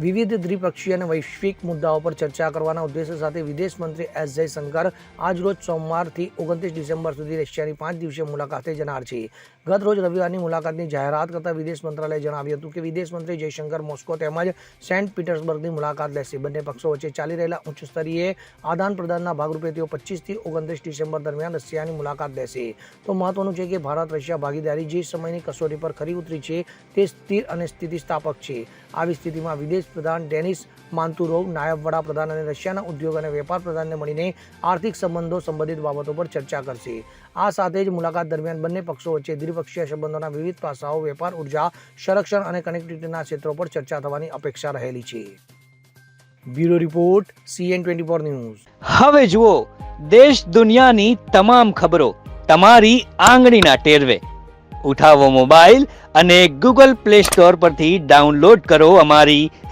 વિવિધ દ્વિપક્ષીય અને વૈશ્વિક મુદ્દાઓ પર ચર્ચા કરવાના ઉદ્દેશ્ય સાથે વિદેશ મંત્રી એસ જયશંકર આજરોજ સોમવારથી ઓગણત્રીસ ડિસેમ્બર સુધી રશિયાની પાંચ દિવસીય મુલાકાતે જનાર છે. ગત રોજ રવિવારની મુલાકાતની જાહેરાત કરતા વિદેશ મંત્રાલયે જણાવ્યું હતું કે વિદેશ મંત્રી જયશંકર મોસ્કો તેમજ સેન્ટ પીટર્સબર્ગની મુલાકાત લેશે. બંને પક્ષો વચ્ચે ચાલી રહેલા ઉચ્ચ સ્તરીય આદાન પ્રદાનના ભાગરૂપે તેઓ પચીસથી ઓગણત્રીસ ડિસેમ્બર દરમિયાન રશિયાની મુલાકાત લેશે. તો મહત્વનું છે કે ભારત રશિયા ભાગીદારી જે સમયની કસોટી પર ખરી ઉતરી છે તે સ્થિર અને સ્થિતિસ્થાપક છે. આવી સ્થિતિમાં વિદેશ પ્રધાન ડેનિસ માન્તુરોવ, નાયબ વડાપ્રધાન અને રશિયાના ઉદ્યોગ અને વેપાર પ્રધાનને મળીને આર્થિક સંબંધો સંબંધિત બાબતો પર ચર્ચા કરશે. આ સાથે જ મુલાકાત દરમિયાન બંને પક્ષો વચ્ચે દ્વિપક્ષીય સંબંધોના વિવિધ પાસાઓ, વેપાર, ઊર્જા, સંરક્ષણ અને કનેક્ટિવિટીના ક્ષેત્રો પર ચર્ચા થવાની અપેક્ષા રહેલી છે. Bureau report, CN twenty four news. હવે જુઓ, દેશ દુનિયાની તમામ ખબરો તમારી આંગળીના ટેરવે. ઉઠાવો મોબાઈલ અને ગૂગલ પ્લે સ્ટોર પરથી ડાઉનલોડ કરો અમારી